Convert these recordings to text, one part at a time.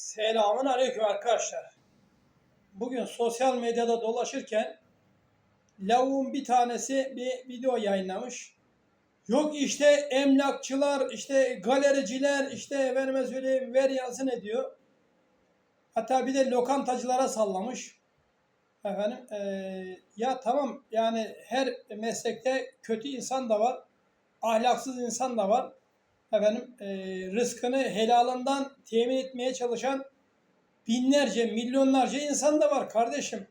Selamun aleyküm arkadaşlar. Bugün sosyal medyada dolaşırken lavuğun bir tanesi bir video yayınlamış. Yok işte emlakçılar, işte galericiler, işte efendime söyleyeyim ver yansın ediyor. Hatta bir de lokantacılara sallamış. Efendim eee, ya tamam yani her meslekte kötü insan da var, ahlaksız insan da var efendim e, rızkını helalından temin etmeye çalışan binlerce, milyonlarca insan da var kardeşim.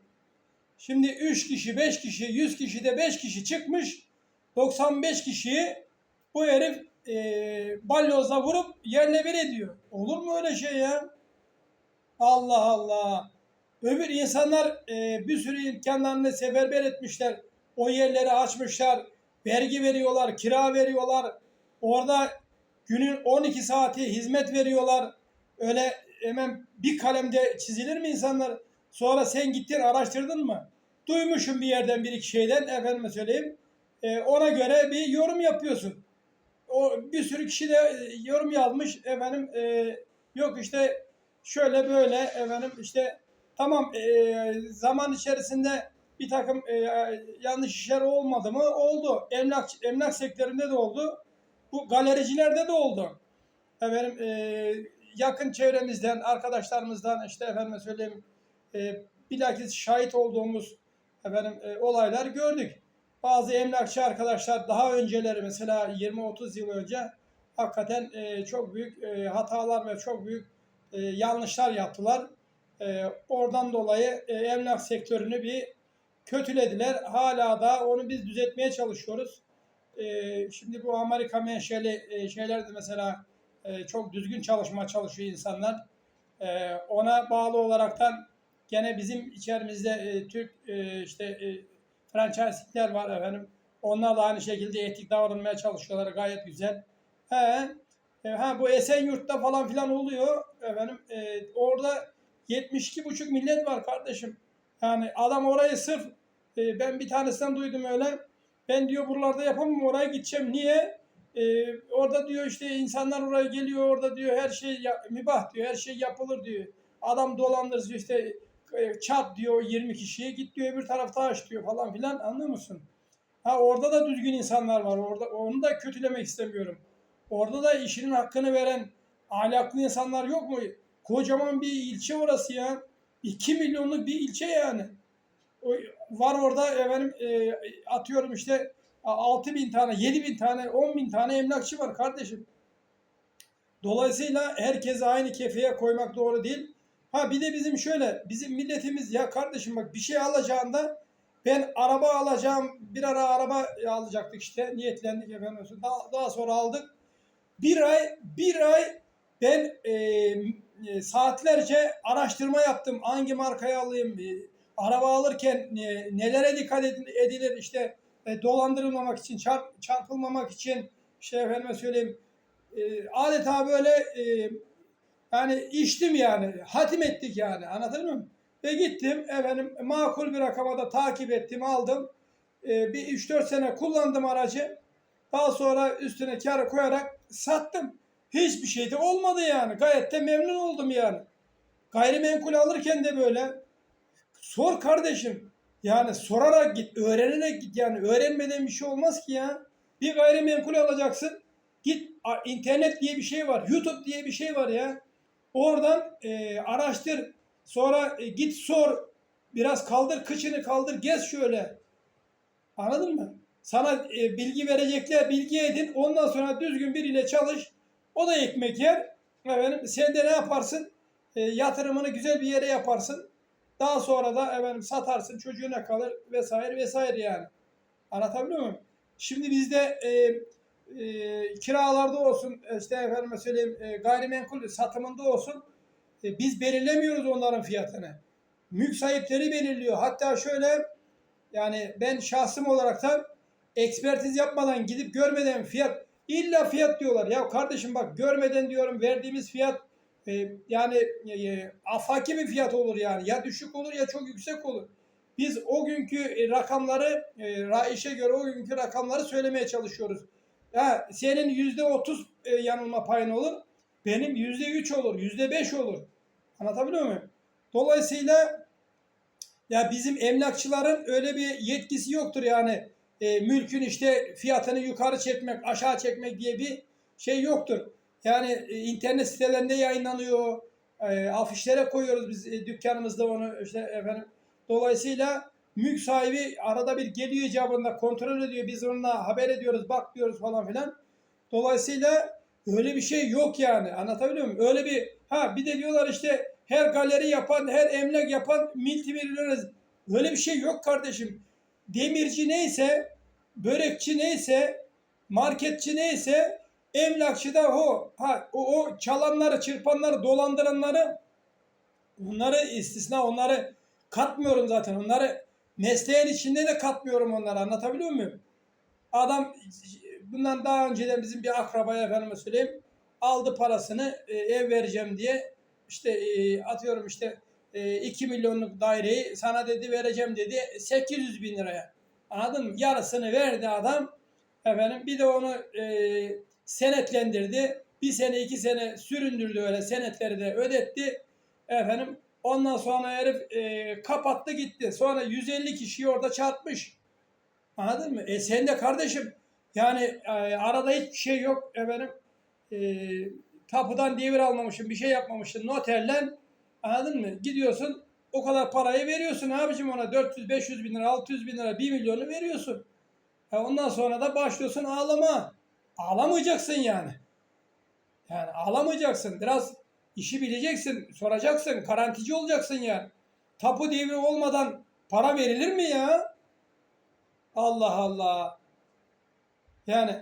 Şimdi 3 kişi, 5 kişi, 100 kişi de 5 kişi çıkmış. 95 kişiyi bu herif e, balyozla vurup yerle bir ediyor. Olur mu öyle şey ya? Allah Allah. Öbür insanlar e, bir sürü imkanlarını seferber etmişler. O yerleri açmışlar. Vergi veriyorlar, kira veriyorlar. Orada günün 12 saati hizmet veriyorlar. Öyle hemen bir kalemde çizilir mi insanlar? Sonra sen gittin araştırdın mı? Duymuşum bir yerden bir iki şeyden efendime söyleyeyim. E, ona göre bir yorum yapıyorsun. O bir sürü kişi de e, yorum yazmış efendim e, yok işte şöyle böyle efendim işte tamam e, zaman içerisinde bir takım e, yanlış işler olmadı mı? Oldu. Emlak emlak sektöründe de oldu. Bu galericilerde de oldu. Efendim e, yakın çevremizden, arkadaşlarımızdan işte efendim söyleyeyim e, bilakis şahit olduğumuz efendim e, olaylar gördük. Bazı emlakçı arkadaşlar daha önceleri mesela 20-30 yıl önce hakikaten e, çok büyük e, hatalar ve çok büyük e, yanlışlar yaptılar. E, oradan dolayı e, emlak sektörünü bir kötülediler. Hala da onu biz düzeltmeye çalışıyoruz. E, şimdi bu Amerika menşeli e, şeyler de mesela e, çok düzgün çalışma çalışıyor insanlar. E, ona bağlı olaraktan gene bizim içerimizde e, Türk e, işte e, franchise'likler var efendim. Onlar da aynı şekilde etik davranmaya çalışıyorlar. Gayet güzel. He, e, ha bu Esenyurt'ta falan filan oluyor efendim. E, orada 72,5 millet var kardeşim. Yani adam orayı sırf e, ben bir tanesinden duydum öyle. Ben diyor buralarda yapamam oraya gideceğim. Niye? Ee, orada diyor işte insanlar oraya geliyor orada diyor her şey ya, mübah diyor her şey yapılır diyor. Adam dolandırıcı işte e, çarp diyor 20 kişiye git diyor öbür tarafta aç diyor falan filan anlıyor musun? Ha orada da düzgün insanlar var orada onu da kötülemek istemiyorum. Orada da işinin hakkını veren ahlaklı insanlar yok mu? Kocaman bir ilçe orası ya. 2 milyonluk bir ilçe yani. Var orada efendim e, atıyorum işte 6 bin tane, 7 bin tane, 10 bin tane emlakçı var kardeşim. Dolayısıyla herkese aynı kefeye koymak doğru değil. Ha bir de bizim şöyle, bizim milletimiz ya kardeşim bak bir şey alacağında ben araba alacağım, bir ara araba alacaktık işte, niyetlendik efendim. Daha, daha sonra aldık. Bir ay, bir ay ben e, e, saatlerce araştırma yaptım. Hangi markayı alayım, e, araba alırken e, nelere dikkat edilir işte e, dolandırılmamak için, çarp, çarpılmamak için şey efendime söyleyeyim e, adeta böyle e, yani içtim yani hatim ettik yani anladın mı? Ve gittim efendim makul bir rakama da takip ettim aldım. E, bir 3-4 sene kullandım aracı. Daha sonra üstüne kar koyarak sattım. Hiçbir şey de olmadı yani. Gayet de memnun oldum yani. Gayrimenkul alırken de böyle. Sor kardeşim. Yani sorarak git, öğrenerek git yani. Öğrenmeden bir şey olmaz ki ya. Bir gayrimenkul alacaksın. Git internet diye bir şey var. YouTube diye bir şey var ya. Oradan e, araştır. Sonra e, git sor. Biraz kaldır kıçını kaldır gez şöyle. Anladın mı? Sana e, bilgi verecekler. Bilgi edin. Ondan sonra düzgün biriyle çalış. O da ekmek yer. Efendim, sen de ne yaparsın? E, yatırımını güzel bir yere yaparsın. Daha sonra da efendim satarsın çocuğuna kalır vesaire vesaire yani. Anlatabiliyor muyum? Şimdi bizde e, e, kiralarda olsun işte efendime söyleyeyim e, gayrimenkul satımında olsun e, biz belirlemiyoruz onların fiyatını. Mülk sahipleri belirliyor. Hatta şöyle yani ben şahsım olaraktan ekspertiz yapmadan gidip görmeden fiyat illa fiyat diyorlar. Ya kardeşim bak görmeden diyorum verdiğimiz fiyat e, yani e, afaki bir fiyat olur yani. Ya düşük olur ya çok yüksek olur. Biz o günkü e, rakamları, e, Raiş'e göre o günkü rakamları söylemeye çalışıyoruz. Ya senin yüzde otuz e, yanılma payın olur. Benim yüzde üç olur, yüzde beş olur. Anlatabiliyor muyum? Dolayısıyla ya bizim emlakçıların öyle bir yetkisi yoktur yani e, mülkün işte fiyatını yukarı çekmek, aşağı çekmek diye bir şey yoktur. Yani e, internet sitelerinde yayınlanıyor, e, afişlere koyuyoruz biz e, dükkanımızda onu işte efendim. Dolayısıyla mülk sahibi arada bir geliyor icabında kontrol ediyor. Biz onunla haber ediyoruz, bak diyoruz falan filan. Dolayısıyla öyle bir şey yok yani. Anlatabiliyor muyum? Öyle bir ha bir de diyorlar işte her galeri yapan, her emlak yapan multimilyoner. Öyle bir şey yok kardeşim. Demirci neyse, börekçi neyse, marketçi neyse, emlakçı da o. Ha, o, o çalanları, çırpanları, dolandıranları onları istisna, onları katmıyorum zaten. Onları mesleğin içinde de katmıyorum onları. Anlatabiliyor muyum? Adam bundan daha önceden bizim bir akrabaya efendime söyleyeyim aldı parasını e, ev vereceğim diye işte e, atıyorum işte e, 2 milyonluk daireyi sana dedi vereceğim dedi 800 bin liraya. Anladın mı? Yarısını verdi adam. Efendim bir de onu e, senetlendirdi. Bir sene iki sene süründürdü öyle senetleri de ödetti. Efendim ondan sonra herif e, kapattı gitti. Sonra 150 kişiyi orada çarpmış. Anladın mı? E sen de kardeşim yani e, arada hiçbir şey yok efendim. E, tapudan devir almamışsın, bir şey yapmamışsın noterle. Anladın mı? Gidiyorsun o kadar parayı veriyorsun abicim ona 400-500 bin lira, 600 bin lira, 1 milyonu veriyorsun. E ondan sonra da başlıyorsun ağlama. Ağlamayacaksın yani. Yani ağlamayacaksın. Biraz işi bileceksin, soracaksın, garantici olacaksın yani. Tapu devri olmadan para verilir mi ya? Allah Allah. Yani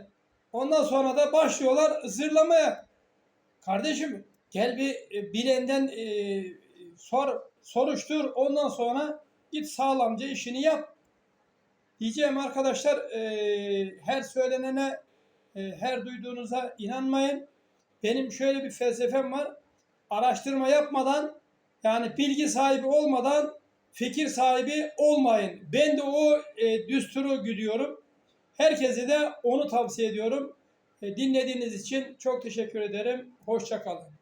ondan sonra da başlıyorlar zırlamaya. Kardeşim gel bir e, bilenden e, sor soruştur ondan sonra git sağlamca işini yap. Diyeceğim arkadaşlar e, her söylenene e, her duyduğunuza inanmayın. Benim şöyle bir felsefem var. Araştırma yapmadan yani bilgi sahibi olmadan fikir sahibi olmayın. Ben de o e, düsturu güdüyorum. Herkese de onu tavsiye ediyorum. E, dinlediğiniz için çok teşekkür ederim. Hoşçakalın.